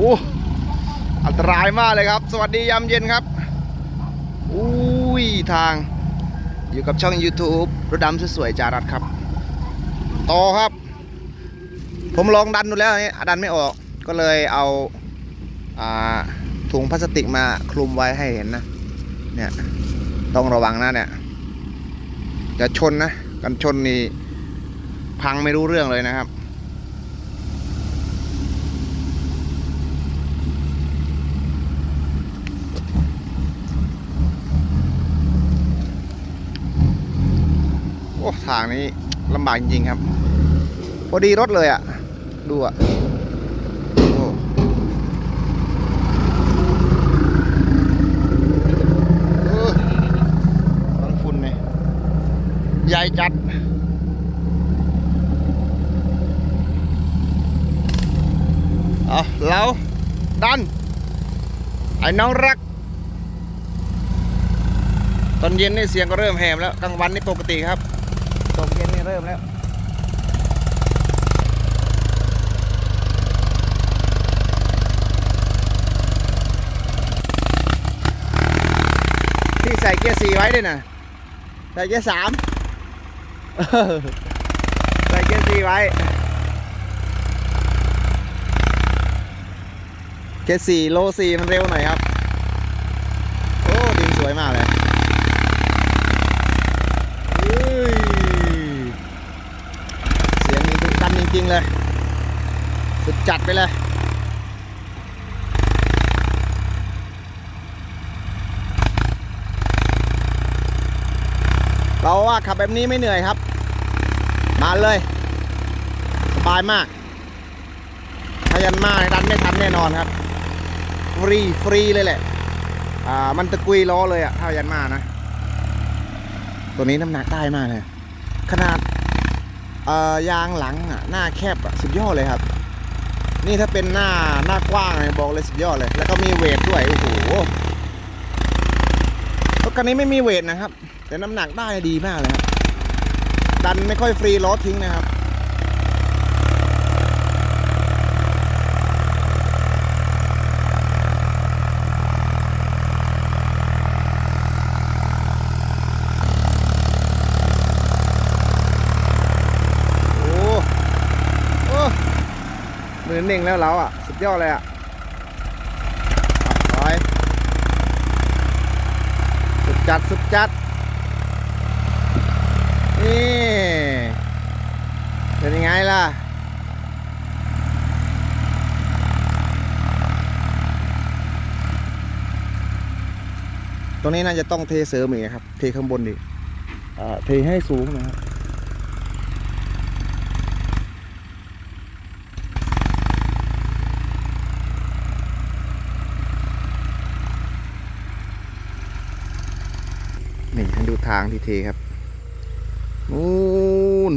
อ้อันตรายมากเลยครับ สวัสดียามเย็นครับ อุ้ยทาง อยู่กับช่อง YouTube รถดำสวยๆจารัดครับ ต่อครับ ผมลองดันดูแล้วเนี่ยดันไม่ออก ก็เลยเอาอ่าถุงพลาสติกมาคลุมไว้ให้เห็นนะ เนี่ย ต้องระวังนะเนี่ย จะชนนะ กันชนนี่พังไม่รู้เรื่องเลยนะครับ ทางนี้ลำบากจริงๆครับ พอดีรถเลยอะ่ะ ดูอะ่ะต้องฝุ่นเนี่ยใหญ่จัดเอาเราดัน ไอ้น้องรัก ตอนเย็นนี่เสียงก็เริ่มแหบแล้ว กลางวันนี่ปกติครับ ตกเย็นนี่เริ่มแล้วที่ใส่เกียร์สี่ไว้ด้วยนะใส่เกียร์สามใส่เกียร์สี่ไว้เกียร์สี่โลสี่มันเร็วหน่อยครับ โอ้ดินสวยมากเลยเฮ้ยเสียงนี้ดุดันจริงๆ เลย สุดจัดไปเลย เราว่าขับแบบนี้ไม่เหนื่อยครับ มาเลย สบายมากพยันมากดันไม่ทันแน่นอนครับ ฟรี ฟรีเลยแหละ อ่า มันตะกุยล้อเลยอะถ้ายันมานะ ตัวนี้น้ำหนักได้มากเลย ขนาด ยางหลังอะหน้าแคบอะสุดยอดเลยครับ นี่ถ้าเป็นหน้าหน้ากว้างเลยบอกเลยสุดยอดเลย แล้วก็มีเวทด้วยโอ้โหรถคันนี้ไม่มีเวทนะครับ แต่น้ำหนักได้ดีมากเลยครับดันไม่ค่อยฟรีล้อทิ้งนะครับ โอ้โอ้มื อเน่งแล้วเราอะ สุดยอดเลยอะร้อยสุดจัด สุดจัด นี่ เป็นยังไงล่ะตรงนี้น่าจะต้องเทเสริมอีกครับ เทข้างบนดิอ่าเทให้สูงนะครับ นี่ให้ดู ทางที่เทครับนู่น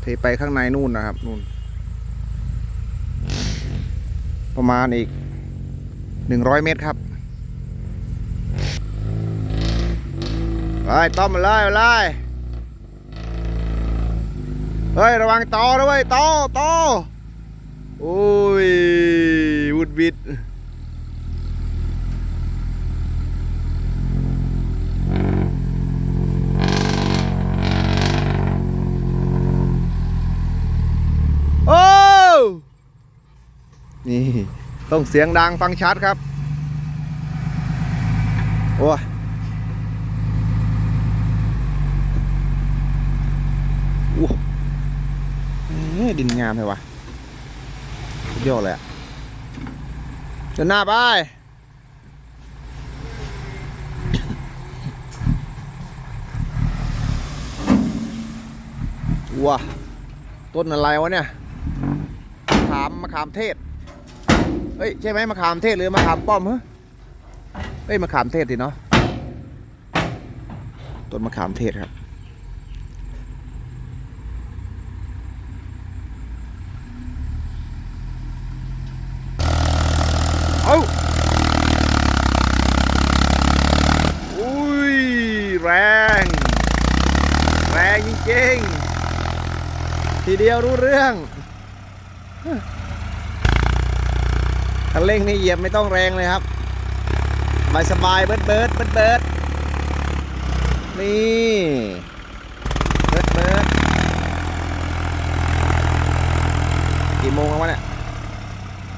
เทไปข้างในนู่นนะครับนู่น ประมาณอีกหนึ่งร้อยเมตรครับไปต้อมมาเลยมาเลยเฮ้ย ระวังตอด้วยตอตอโอ้ยวุดวิด โอ้ นี่ต้องเสียงดังฟังชัดครับ โอ้โอ้เอ้ยดินงามเลยวะยอดเลยอะเดินหน้าไปว้าต้นอะไรวะเนี่ยขามมะขามเทศ เฮ้ยใช่ไหมมะขามเทศหรือมะขามป้อมฮะเฮ้ยมะขามเทศสิเนาะต้นมะขามเทศครับเอาอุ้ยแรง แรงจริงๆทีเดียวรู้เรื่อง คันเร่งนี่เหยียบไม่ต้องแรงเลยครับสบายสบายเบิร์ดเบิร์ดเบิร์ดเบิร์ดนี่เบิร์ดเบิร์ดกี่โมงแล้ววะเนี่ย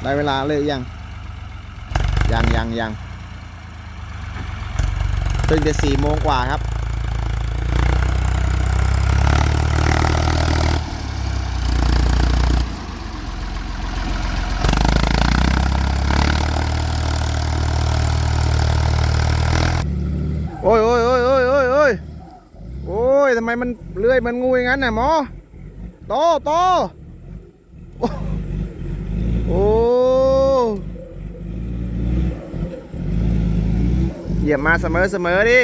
ได้เวลาเลยยัง ยังยังยังเพิ่งจะสี่โมงกว่าครับ โอ้ยโอ้ยโอ้ยโอ้ยโอ้ยโอ้ยโอ้ยทำไมมันเลื่อยมันงูอย่างนั้นน่ะหมอโตโตโอ้โอ้เหยียบมาเสมอเสมอดิ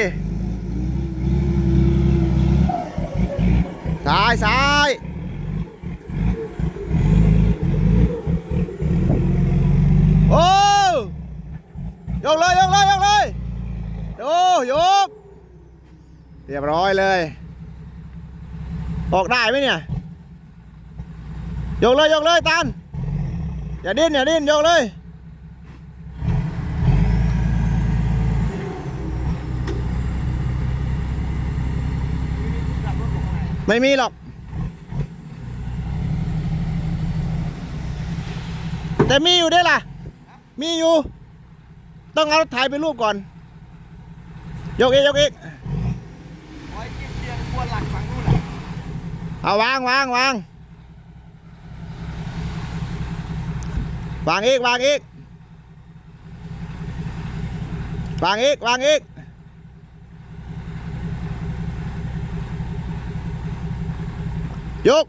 ซ้ายซ้ายโอ้ยกเลยยกเลยยกเลย โอ้ยก เรียบร้อยเลย ออกได้ไหมเนี่ย ยกเลยยกเลยตัน อย่าดิ้นอย่าดิ้นยกเลยไม่มีหรอก แต่มีอยู่ด้วยล่ะ มีอยู่ ต้องเอาถ่ายไปนรูปก่อน ยกอีกยกอีก โอ้ยกินเบียร์กวนหลังฝั่งนู้นแหละ เอาวางวางวางวางอีกวางอีกวางอีกวางอีกยก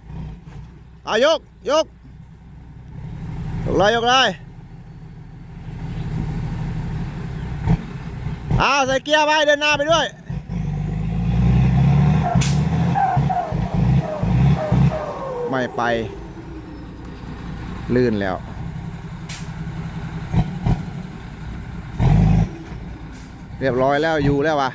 เอายกยกยกเลยยกเลยเอาใส่เกียร์ไปเดินหน้าไปด้วย ไม่ไป ลื่นแล้วเรียบร้อยแล้วอยู่แล้ววะ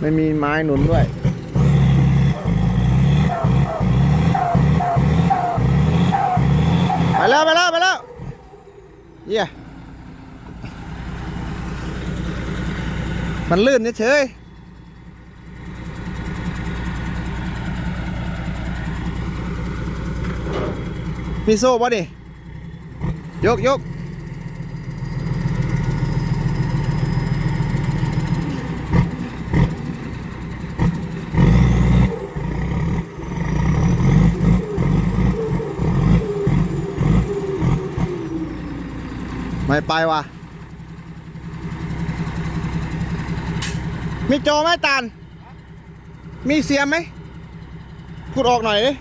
ไม่มีไม้หนุนด้วย ไปแล้ว ไปแล้ว ไปแล้ว เยี่ย มันลื่นเฉยมีโซ่ป่ะดิยกยกไม่ไปว่ะ มีโจไหมตาล มีเสียมไหมขุดออกหน่อยดิ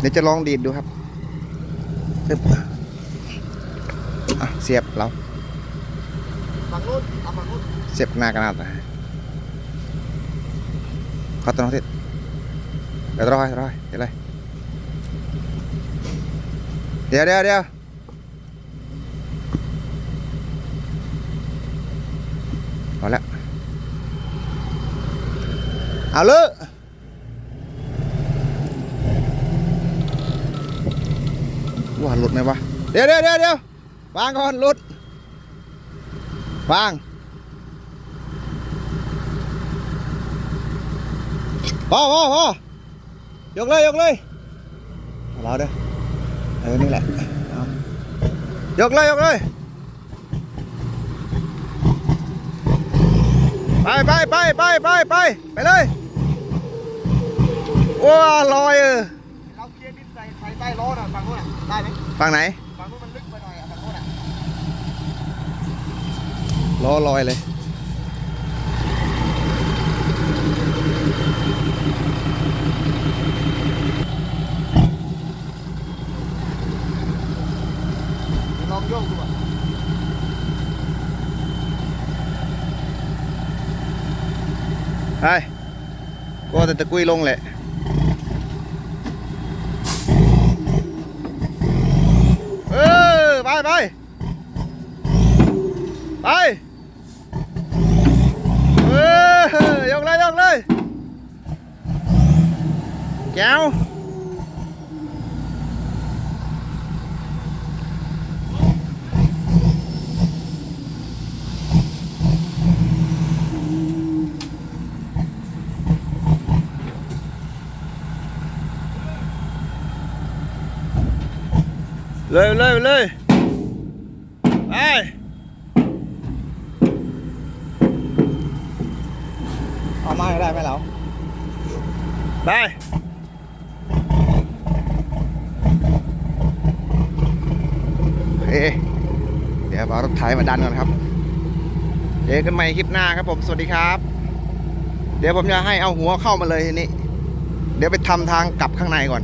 เดี๋ยวจะลองดีดดูครับปึ๊บอะ เสียบเราฝั่งนู้นเอาฝั่งนู้นเสียบหน้ากระนาดนะขอตัวน้องทิศเดี๋ยวรอยรอยเดี๋ยวเลยเดี๋ยวเดี๋ยวเดี๋ยวเอาละเอาเลยว่าหลุดไหมวะ เดี๋ยวเดี๋ยวเดี๋ยว ววางก่อนหลุดวางพอพอพอยกเลยยกเลยเอาเราเด้อเออนี่แหละเอายกเลยยกเลยไปไปไปไปไปไปไปเลยว้าลอยเออเราเคลียร์ดินใส่ใส่ใต้ล้อน่ะฝั่งนู้นน่ะได้ไหมฝั่งไหน ล้อลอยเลยไปก็แต่ตะกุยลงแหละเออไปไปไป แก้วเลยเลยเลยไป เอเดี๋ยวเอารถไถมาดันก่อนครับ เจอกันใหม่คลิปหน้าครับผม สวัสดีครับ เดี๋ยวผมจะให้เอาหัวเข้ามาเลยทีนี้ เดี๋ยวไปทำทางกลับข้างในก่อน